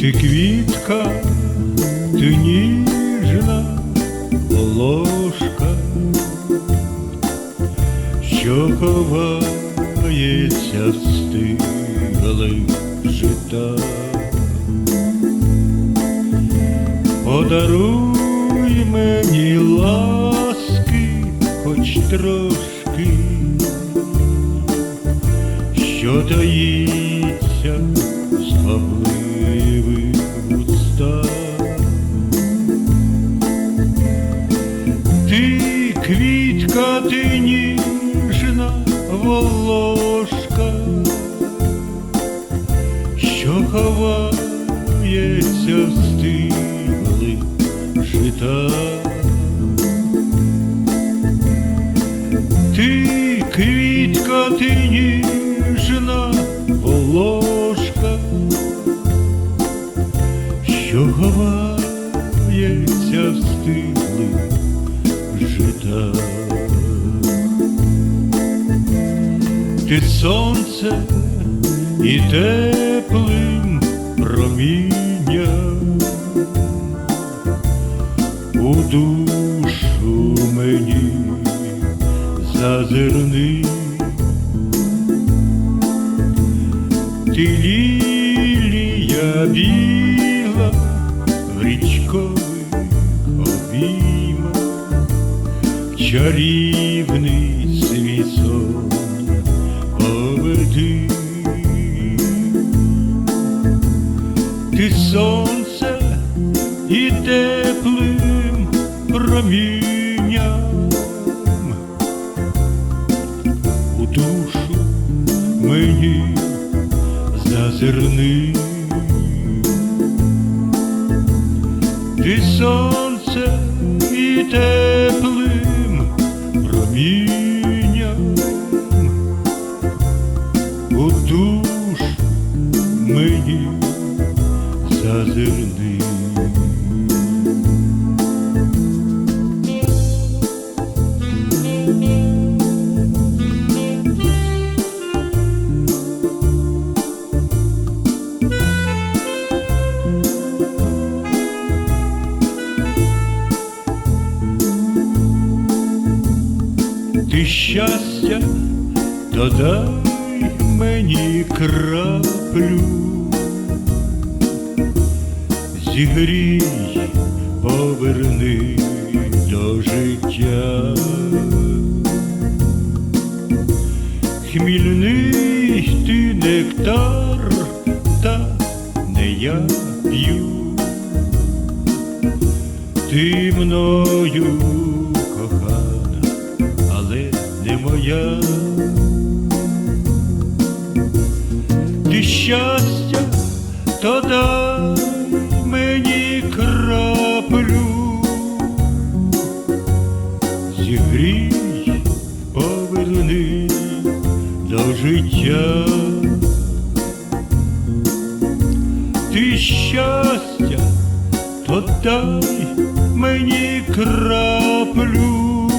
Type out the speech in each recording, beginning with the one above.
Ти квітка, ти ніжна волошка, що ховається в стиглих жита. Подаруй мені ласки, хоч трошки, що таїться з павливих волошка, що ховається в стиглих жита. Ти квітка, ти ніжна волошка, що ховається в стиглих жита. Ти сонце і теплим промінням у душу мені зазирни. Ти лілія біла в річкових обіймах, чарівний Ти сонце і теплим промінням у душу мені зазирни. Ти сонце і теплим промінням зазирни. Ти щастя додай мені краплю, зігрій, поверни до життя. Хмільний ти нектар, та не я п'ю. Ти мною кохана, але не моя. Ти щастя, то дай зігрій, поверни до життя. Ти щастя, то дай мені краплю,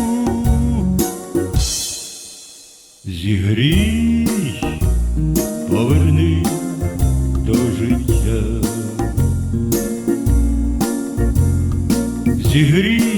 зігрій, поверни до життя, зігрій,